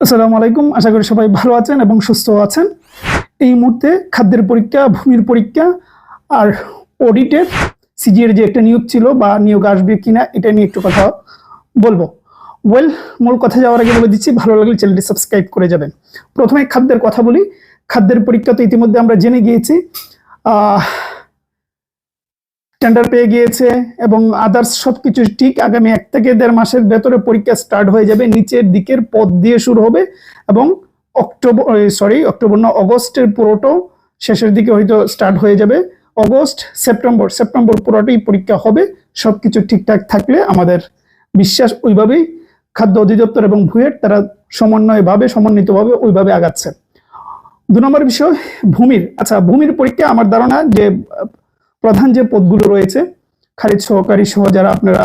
আসসালামু আলাইকুম। আশা করি সবাই ভালো আছেন এবং সুস্থ আছেন। এই মুহূর্তে খাদ্যের পরীক্ষা, ভূমির পরীক্ষা আর অডিটের সিজিএর যে একটা নিয়োগ ছিল বা নিয়োগ আসবে কিনা, এটা নিয়ে একটু কথা বলব। ওয়েল মূল কথা যাওয়ার আগে বলে দিচ্ছি, ভালো লাগলে চ্যানেলটি সাবস্ক্রাইব করে যাবেন। প্রথমে খাদ্যের কথা বলি। খাদ্যের পরীক্ষা তো ইতিমধ্যে আমরা জেনে গিয়েছি। টেন্ডার পেয়ে গিয়েছে এবং আদার্স সবকিছু ঠিক আগামী এক থেকে দেড় মাসের ভেতরে পরীক্ষা স্টার্ট হয়ে যাবে, নিচের দিকের পথ দিয়ে শুরু হবে এবং অক্টোবর সরি অক্টোবর না, অগস্টের পুরোটাও শেষের দিকে হয়তো স্টার্ট হয়ে যাবে। অগস্ট, সেপ্টেম্বর সেপ্টেম্বর পুরোটাই পরীক্ষা হবে, সবকিছু ঠিকঠাক থাকলে আমাদের বিশ্বাস ওইভাবেই খাদ্য অধিদপ্তর এবং ভুয়েট তারা সমন্বয়ভাবে, সমন্বিতভাবে ওইভাবে আগাচ্ছে। দু নম্বর বিষয়, ভূমির। আচ্ছা ভূমির পরীক্ষা আমার ধারণা যে প্রধান যে পদগুলো রয়েছে, খারিজ সহকারী সহ যারা আপনারা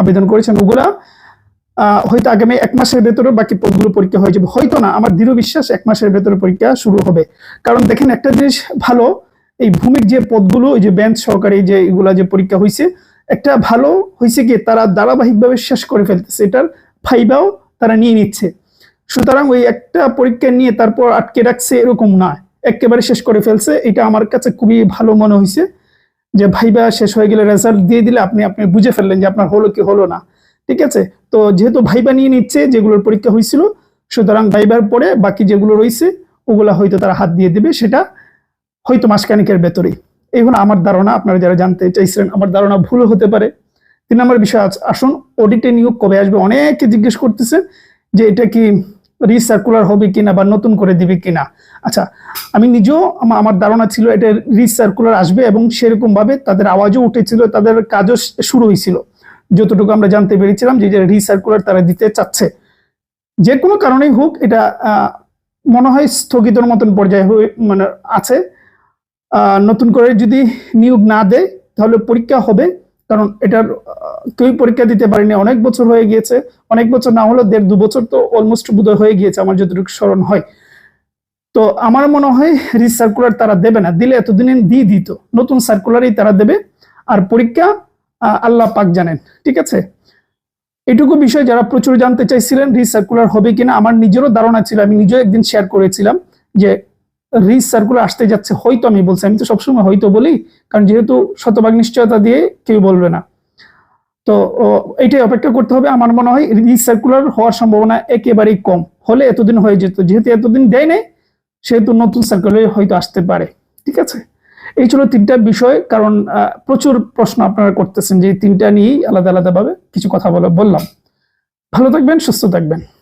আবেদন করেছেন, ওগুলা হয়তো আগামী এক মাসের ভেতরে বাকি পদগুলো পরীক্ষা হয়ে যাবে। হয়তো না, আমার দৃঢ় বিশ্বাস এক মাসের ভেতরে পরীক্ষা শুরু হবে। কারণ দেখেন একটা জিনিস ভালো, এই ভূমির যে পদগুলো ওই যে বেঞ্চ সহকারী যে এগুলা যে পরীক্ষা হয়েছে একটা ভালো হয়েছে কি, তারা ধারাবাহিকভাবে শেষ করে ফেলতেছে। এটার ফাইবাও তারা নিয়ে নিচ্ছে। সুতরাং ওই একটা পরীক্ষা নিয়ে তারপর আটকে রাখছে এরকম না। একেবারে শেষ করে ফেলছে, এটা আমার কাছে খুবই ভালো মনে হয়েছে যে ভাইবা শেষ হয়ে গেলে রেজাল্ট দিয়ে দিলে আপনি আপনি বুঝে ফেললেন যে আপনার হলো কি হলো না। ঠিক আছে? তো যেহেতু ভাইবা নিয়ে নিচ্ছে, যেগুলোর পরীক্ষা হয়েছিল, সুতরাং ভাইবার পরে বাকি যেগুলো রয়েছে, ওগুলা হয়তো তারা হাত দিয়ে দেবে, সেটা হয়তো মাসখানিকের ভেতরেই এই হলো আমার ধারণা। আপনারা যারা জানতে চাইছিলেন, আমার ধারণা ভুলও হতে পারে। তিন নম্বর বিষয় আস- আসুন অডিটে নিয়োগ কবে আসবে? অনেকে জিজ্ঞেস করতেছে যে এটা কি রিসার্কুলার হবে কিনা বা নতুন করে দিবে কিনা। আচ্ছা আমি নিজেও আমার ধারণা ছিল এটা রিসার্কুলার আসবে এবং সেরকম ভাবে তাদের আওয়াজও উঠেছিল, তাদের কাজও শুরু হয়েছিল। যতটুকু আমরা জানতে পেরেছিলাম যে রিসার্কুলার তারা দিতে চাচ্ছে। যে কোনো কারণেই হোক এটা মনে হয় স্থগিতর মতন পর্যায়ে হয়ে মানে আছে। নতুন করে যদি নিয়োগ না দেয় তাহলে পরীক্ষা হবে। কারণ এটার কেউই পরীক্ষা দিতে পারেনি। অনেক বছর হয়ে গিয়েছে। অনেক বছর না হলেও দেড় দু বছর তো অলমোস্ট বোধহয় হয়ে গিয়েছে আমার যতটুকু স্মরণ হয়। তো আমার মনে হয় রিসার্কুলার তারা দেবে না। দিলে এতদিনে দিয়ে দিত। নতুন সার্কুলারই তারা দেবে। আর পরীক্ষা আল্লাহ পাক জানেন। ঠিক আছে? এটুকু বিষয় যারা প্রচুর জানতে চাইছিলেন রিসার্কুলার হবে কিনা, আমার নিজেরও ধারণা ছিল। আমি নিজেও একদিন শেয়ার করেছিলাম যে রিসার্কুলার আসতে যাচ্ছে, হয়তো আমি বলছি, আমি তো সবসময় হয়তো বলি, কারণ যেহেতু শতভাগ নিশ্চয়তা দিয়ে কেউ বলবে না। তো এটাই অপেক্ষা করতে হবে। আমার মনে হয় রিসার্কুলার হওয়ার সম্ভাবনা একেবারেই কম। হলে এতদিন হয়ে যেত, যেহেতু এতদিন দেয় নাই, সেহেতু নতুন সার্কুলার হয়তো আসতে পারে। ঠিক আছে? এই ছিল তিনটা বিষয়, কারণ প্রচুর প্রশ্ন আপনারা করতেছেন যে তিনটা নিয়েই আলাদা আলাদাভাবে কিছু কথা বলে, বললাম। ভালো থাকবেন, সুস্থ থাকবেন।